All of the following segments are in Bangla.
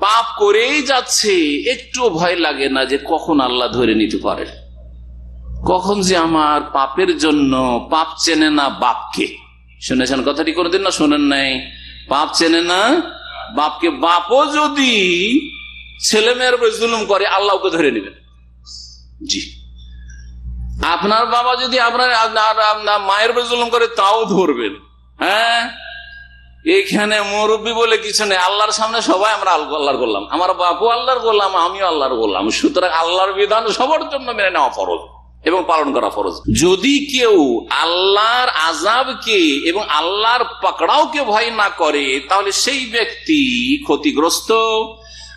পাপ করেই যাচ্ছে একটু ভয় লাগে না যে কখন আল্লাহ ধরে নিতে পারে। কখন যে আমার পাপের জন্য পাপ চেনে না বাপকে। শুনেছেন কথাটি কোনোদিন না শোনেন নাই? পাপ চেনে না বাপকে। বাপও যদি ছেলে মেয়ের উপর জুলুম করে আল্লাহকে ধরে নেবেন। জি। আপনার বাবা যদি আপনার মায়ের উপর জুলুম করে, তাও ধরবেন। হ্যাঁ? এখানে মুরব্বী বলে কিছু নেই, আল্লাহর সামনে সবাই আমরা আল- আল্লাহর করলাম আমার বাপু আল্লাহর করলাম আমিও আল্লাহর করলাম সুতরাং আল্লাহর বিধান সবার জন্য মেনে নেওয়া ফরজ এবং পালন করা ফরজ। যদি কেউ আল্লাহর আজাবকে এবং আল্লাহর পাকড়াওকে ভয় না করে, তাহলে সেই ব্যক্তি ক্ষতিগ্রস্ত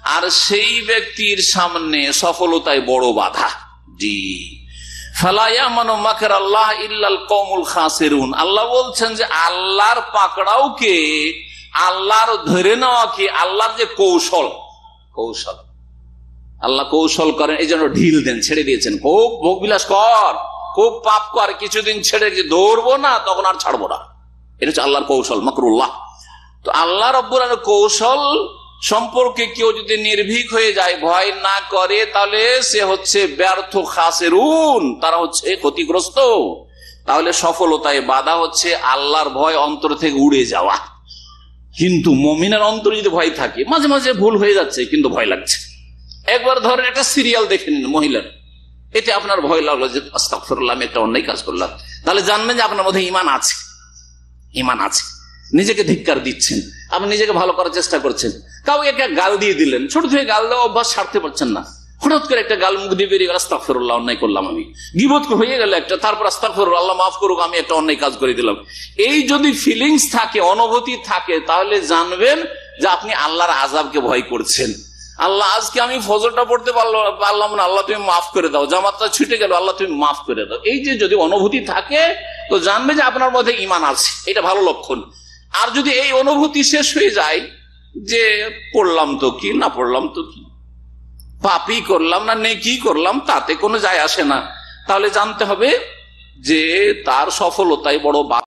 আর সেই ব্যক্তির সামনে সফলতায় বড় বাধা। জি। আল্লাহ বলছেন যে আল্লাহর পাকড়াওকে আল্লাহর ধরে নেওয়া কি? আল্লাহর যে কৌশল। কৌশল। আল্লাহ কৌশল করেন, এই জন্য ঢিল দেন, ছেড়ে দিয়েছেন। খুব ভোগ বিলাস কর, খুব পাপ কর, কিছুদিন ছেড়ে যে দৌড়বো না, তখন আর ছাড়বো না। এটা হচ্ছে আল্লাহর কৌশল, মকরুল্লাহ। তো আল্লাহ রব্বুর কৌশল সম্পর্কে কেউ যদি নির্ভীক হয়ে যায়, ভয় না করে, তাহলে সে হচ্ছে ব্যর্থ খাসেরুন, তারা হচ্ছে ক্ষতিগ্রস্ত। তাহলে সফলতায় বাধা হচ্ছে আল্লাহর ভয় অন্তর থেকে উড়ে যাওয়া। কিন্তু মমিনের অন্তরে যদি ভয় থাকে, মাঝে মাঝে ভুল হয়ে যাচ্ছে, কিন্তু ভয় লাগছে। একবার ধরেন একটা সিরিয়াল দেখে নিন মহিলার। এতে আপনার ভয় লাগল যে আস্তাফরুল্লাহ আমি একটা অন্যায় কাজ করলাম। তাহলে জানবেন যে আপনার মধ্যে ইমান আছে। ইমান আছে। নিজেকে ধিক্কার দিচ্ছেন আপনি নিজেকে ভালো করার চেষ্টা করছেন। কাউ একটা গাল দিয়ে দিলেন, ছোট থেকে গাল দেওয়া অভ্যাস সারতে পারছেন না। হঠাৎ করে একটা গাল মুখ দিয়ে বেরিয়ে গেল আস্তাফরুল্লাহ অন্যায় করলাম আমি। গিবোধ হয়ে গেল একটা, তারপর আস্তাফরুল্লাহ আল্লাহ মাফ করুক, আমি একটা অন্যায় কাজ করে দিলাম। এই যদি ফিলিংস থাকে, অনুভূতি থাকে, তাহলে জানবেন যে আপনি আল্লাহর আজাবকে ভয় করছেন। আল্লাহ আজকে আমি ফজরটা পড়তে পারলাম না, আল্লাহ তুমি মাফ করে দাও, জামাতটা ছুটে গেল, আল্লাহ তুমি মাফ করে দাও। এই যে যদি অনুভূতি থাকে, তো জানবে যে আপনার মধ্যে ইমান আছে, এটা ভালো লক্ষণ। আর যদি এই অনুভূতি শেষ হয়ে যায় যে পড়লাম তো কি, না পড়লাম তো কি? পাপি করলাম না, নেকি করলাম, তাতে কোনো যায় আসে না। তাহলে জানতে হবে যে তার সফলতায় বড়